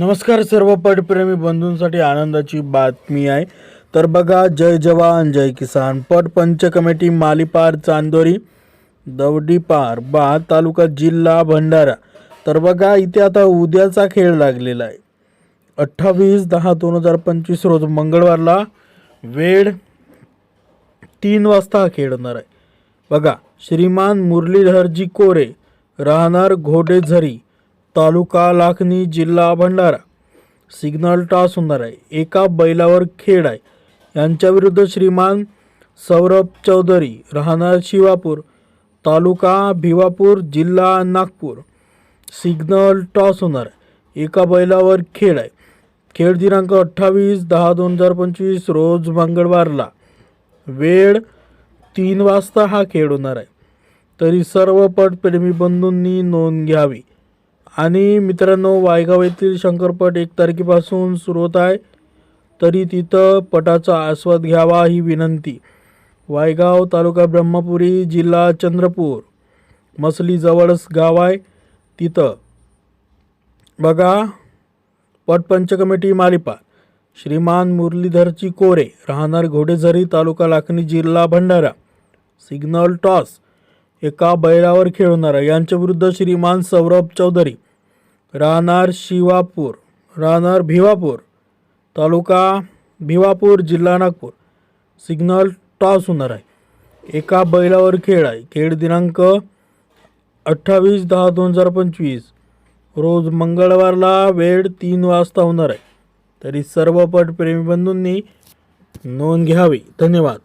नमस्कार सर्व पटप्रेमी बंधूंसाठी आनंदाची बातमी आहे. तर बघा जय जवान जय किसान. पट पंच कमिटी मालीपार चांदोरी दवडीपार बा तालुका जिल्हा भंडारा. तर बघा इथे आता उद्याचा खेळ लागलेला आहे. अठ्ठावीस दहा दोन हजार पंचवीस रोज मंगळवारला वेळ तीन वाजता हा खेळ होणार आहे. बघा श्रीमान मुरलीधरजी कोरे राहणार घोडेझरी. तालुका लाखनी जिल्हा भंडारा. सिग्नल टॉस होणार आहे. एका बैलावर खेळ आहे. यांच्याविरुद्ध श्रीमान सौरभ चौधरी राहणार शिवापूर तालुका भिवापूर जिल्हा नागपूर. सिग्नल टॉस होणार एका बैलावर खेळ आहे. खेळ दिनांक अठ्ठावीस दहा दोन हजार पंचवीस रोज मंगळवारला. वेळ तीन वाजता हा खेळ होणार आहे. तरी सर्व पटप्रेमी बंधूंनी नोंद घ्यावी. आणि मित्रांनो वायगाव येथील शंकरपट एक तारखेपासून सुरू होत आहे. तरी तिथं पटाचा आस्वाद घ्यावा ही विनंती. वायगाव तालुका ब्रह्मपुरी जिल्हा चंद्रपूर मसली जवळच गाव आहे. तिथं. बघा पटपंच कमिटी मालिपा श्रीमान मुरलीधरची कोरे राहणार घोडेझरी तालुका लाखणी जिल्हा भंडारा सिग्नल टॉस एका बैलावर खेळणारा यांच्या विरुद्ध श्रीमान सौरभ चौधरी. राहणार शिवापूर राहणार भिवापूर तालुका भिवापूर जिल्हा नागपूर. सिग्नल टॉस होणार आहे. एका बैलावर खेळ आहे. खेळ दिनांक अठ्ठावीस दहा दोन हजार पंचवीस. रोज मंगळवारला वेळ तीन वाजता होणार आहे. तरी सर्व पटप्रेमी बंधूंनी नोंद घ्यावी. धन्यवाद.